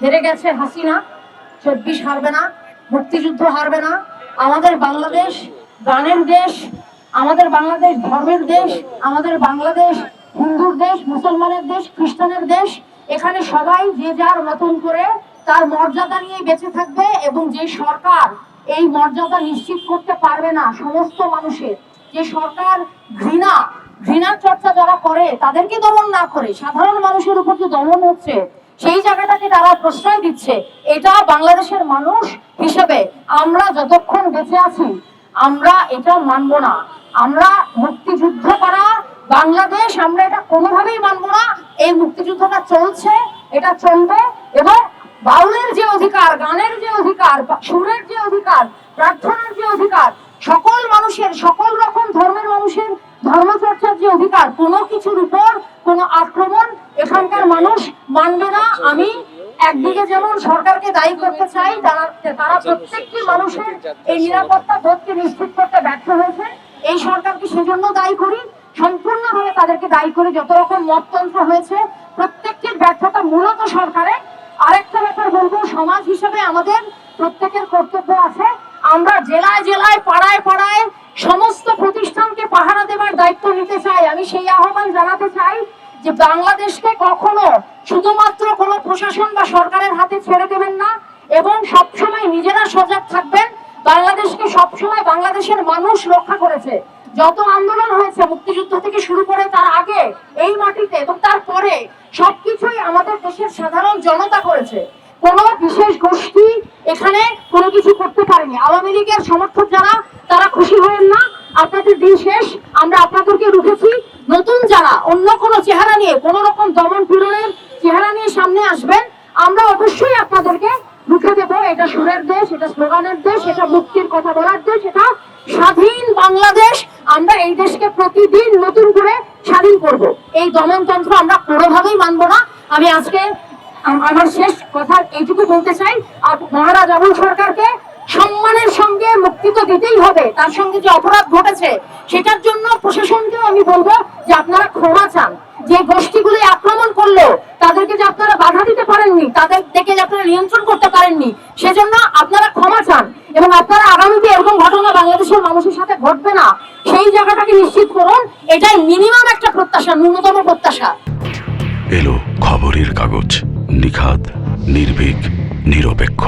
হেরে গেছে হাসিনা, চব্বিশ হারবে না, মুক্তিযুদ্ধ হারবে না। আমাদের বাংলাদেশ গানের দেশ, আমাদের বাংলাদেশ ধর্মের দেশ, আমাদের বাংলাদেশ হিন্দুর দেশ, মুসলমানের দেশ, খ্রিস্টানের দেশ। এখানে সবাই যে যার মতন করে তার মর্যাদা নিয়ে বেঁচে থাকবে এবং যে সরকার এই মর্যাদা নিশ্চিত করতে পারবে না, সমস্ত মানুষের, যে সরকার ঘৃণা, ঘৃণার চর্চা যারা করে, তাদেরকে দমন না করে, সাধারণ মানুষের উপর যে দমন হচ্ছে সেই জায়গাটাকে তারা প্রশ্রয় দিচ্ছে। এটা বাংলাদেশের মানুষ হিসেবে আমরা যতক্ষণ বেঁচে আছি, আমরা এটা মানব না। আমরা মুক্তিযুদ্ধ করা বাংলাদেশ, আমরা এটা কোনোভাবেই মানব না। এই মুক্তিযুদ্ধটা চলছে, এটা চলবে এবং বাউলের যে অধিকার, গানের যে অধিকার সুরের যে অধিকার, প্রার্থনার যে অধিকার, সকল মানুষের, সকল রকম ধর্মের মানুষের ধর্মচর্চার যে অধিকার, কোনো কিছুর উপর কোনো আক্রমণ এখানকার মানুষ মানবে না। আমি একদিকে যেমন সরকারকে দায়ী করতে চাই, তারা প্রত্যেকটি মানুষের এই নিরাপত্তা বোধকে নিশ্চিত করতে ব্যর্থ হয়েছে। এই সরকারকে সেজন্য দায়ী করি, সম্পূর্ণভাবে তাদেরকে দায়ী করি, যত রকম মততন্ত্র হয়েছে, প্রত্যেকটির ব্যর্থতা মূলত সরকারের আরেকটা ব্যাপার বলব, সমাজ হিসেবে আমাদের প্রত্যেকের কর্তব্য আছে। আমরা জেলায় জেলায়, পাড়ায় পাড়ায় সমস্ত প্রতিষ্ঠানকে পাহারা দেওয়ার দায়িত্ব নিতে চাই। আমি সেই আহ্বান জানাতে চাই যে বাংলাদেশকে কখনো শুধুমাত্র কোনো প্রশাসন বা সরকারের হাতে ছেড়ে দেবেন না, এবং সবসময় নিজেরা সজাগ থাকবেন। বাংলাদেশকে সবসময় বাংলাদেশের মানুষ রক্ষা করেছে। যত আন্দোলন হয়েছে মুক্তিযুদ্ধ থেকে শুরু করে তার আগে এই মাটিতে এবং তারপরে সবকিছুই আমাদের দেশের সাধারণ জনতা করেছে। কোনো বিশেষ গোষ্ঠী এখানে কোনো কিছু করতে পারেনি। আওয়ামী লীগের সমর্থক যারা, তারা খুশি হবেন না। আপনাদের দিন শেষ, আমরা আপনাদেরকে রুখেছি। নতুন যারা, অন্য কোনো চেহারা নিয়ে, কোনো রকম দমন পীড়নের চেহারা নিয়ে সামনে আসবেন, আমরা অবশ্যই আপনাদেরকে রুখে দেবো। এটা সুরের দেশ, এটা স্লোগানের দেশ, এটা মুক্তির কথা বলার দেশ, এটা স্বাধীন বাংলাদেশ। আমরা এই দেশকে প্রতিদিন নতুন করে স্বাধীন করব। এই দমনতন্ত্র আমরা কোনোভাবেই মানবো না। আমি আজকে আমার শেষ কথা এইটুকু বলতে চাই। মহারাজ আবুল সরকারকে সম্মানের সঙ্গে মুক্তি তো দিতেই হবে। তার সঙ্গে যে অপরাধ ঘটেছে, সেটার জন্য প্রশাসনকেও আমি বলব যে আপনারা ক্ষমা চান। যে গোষ্ঠীগুলি আক্রমণ করল, তাদেরকে যে আপনারা বাধা দিতে পারেননি, তাদের দেখে যে আপনারা নিয়ন্ত্রণ করতে পারেননি, সেজন্য আপনারা ক্ষমা চান এবং আপনারা আগামীতে এরকম ঘটনা বাংলাদেশের মানুষের সাথে ঘটবে না, সেই জায়গাটাকে নিশ্চিত করুন। এটাই মিনিমাম একটা প্রত্যাশা, ন্যূনতম প্রত্যাশা। এলো খবরের কাগজ নিখাত নির্ভীক, নিরপেক্ষ।